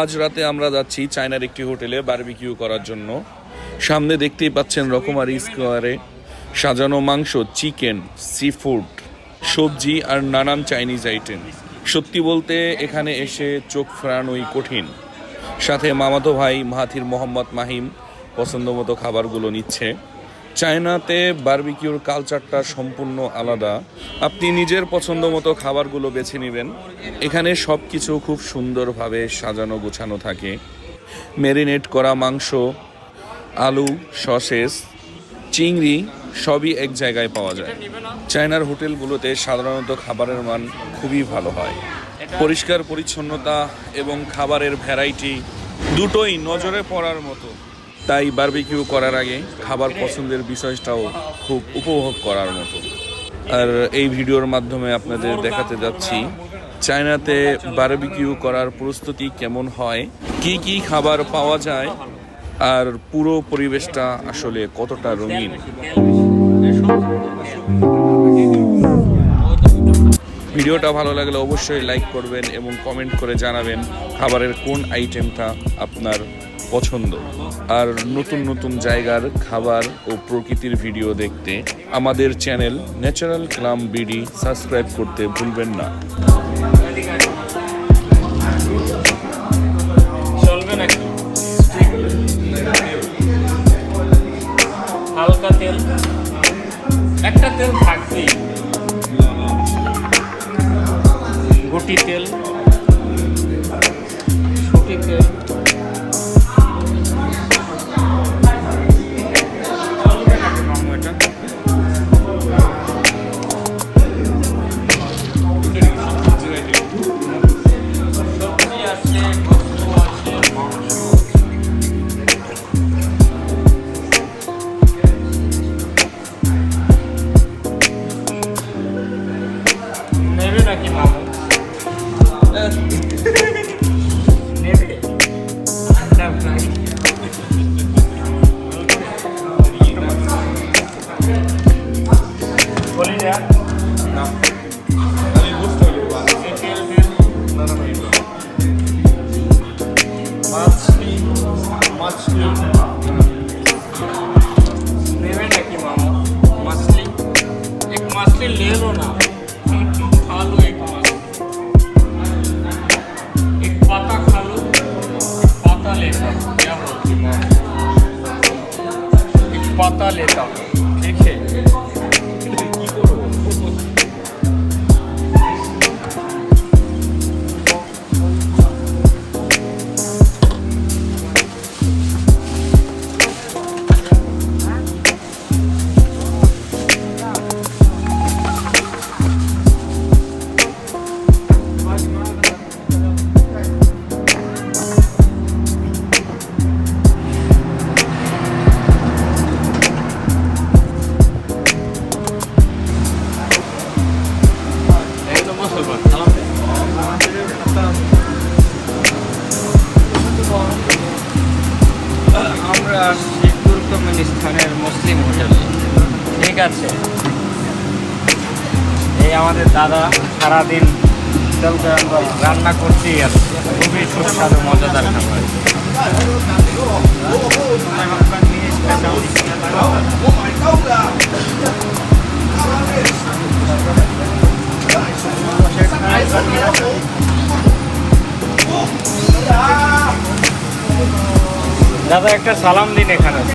আজ রাতে আমরা যাচ্ছি চায়নার একটি হোটেলে বারবিকিউ করার জন্য। সামনে দেখতেই পাচ্ছেন রকমারি স্কোয়ারে সাজানো মাংস, চিকেন সি ফুড সবজি আর নানান চাইনিজ আইটেম সত্যি বলতে এখানে এসে চোখ ফেরানোই কঠিন। সাথে মামাতো ভাই, মাহাথির মোহাম্মদ মাহিম পছন্দ মতো খাবারগুলো নিচ্ছে। চায়নাতে বারবিকিউর কালচারটা সম্পূর্ণ আলাদা। আপনি নিজের পছন্দ মতো খাবারগুলো বেছে নেবেন। এখানে সব কিছু খুব সুন্দরভাবে সাজানো গোছানো থাকে। ম্যারিনেট করা মাংস, আলু, সসেস, চিংড়ি সবই এক জায়গায় পাওয়া যায়। চায়নার হোটেলগুলোতে সাধারণত খাবারের মান খুবই ভালো হয়। পরিষ্কার পরিচ্ছন্নতা এবং খাবারের ভ্যারাইটি দুটোই নজরে পড়ার মতো। তাই বারবিকিউ করার আগে খাবার পছন্দের বিষয়টাও খুব উপভোগ করার মতো। আর এই ভিডিওর মাধ্যমে আপনাদের দেখাতে যাচ্ছি, চায়নাতে বারবিকিউ করার প্রস্তুতি কেমন হয়, কি কি খাবার পাওয়া যায়, আর পুরো পরিবেশটা আসলে কতটা রঙিন। ভিডিওটা ভালো লাগলে অবশ্যই লাইক করবেন এবং কমেন্ট করে জানাবেন খাবারের কোন আইটেমটা আপনার পছন্দ। আর নতুন নতুন জায়গার খাবার ও প্রকৃতির ভিডিও দেখতে আমাদের channel natural calm BD subscribe করতে ভুলবেন না। তেল। একটা তেল থাকবেই। গুটি তেল শুটি তেল। Mimi na kimamu. Mimi. Boleh ya? Nah. Kali bus tuh lu. Kecil kecil. Mana itu? Masti, masti. लेलो ना पाता लेता हूँ। আমরা আসছি তুর্কমেনিস্তানের মুসলিম হোটেলে ঠিক আছে এই আমাদের দাদা সারাদিন রান্না করতেই আছে খুবই সুস্বাদু মজাদার খাবার। দাদা একটা সালাম দিন এখানে।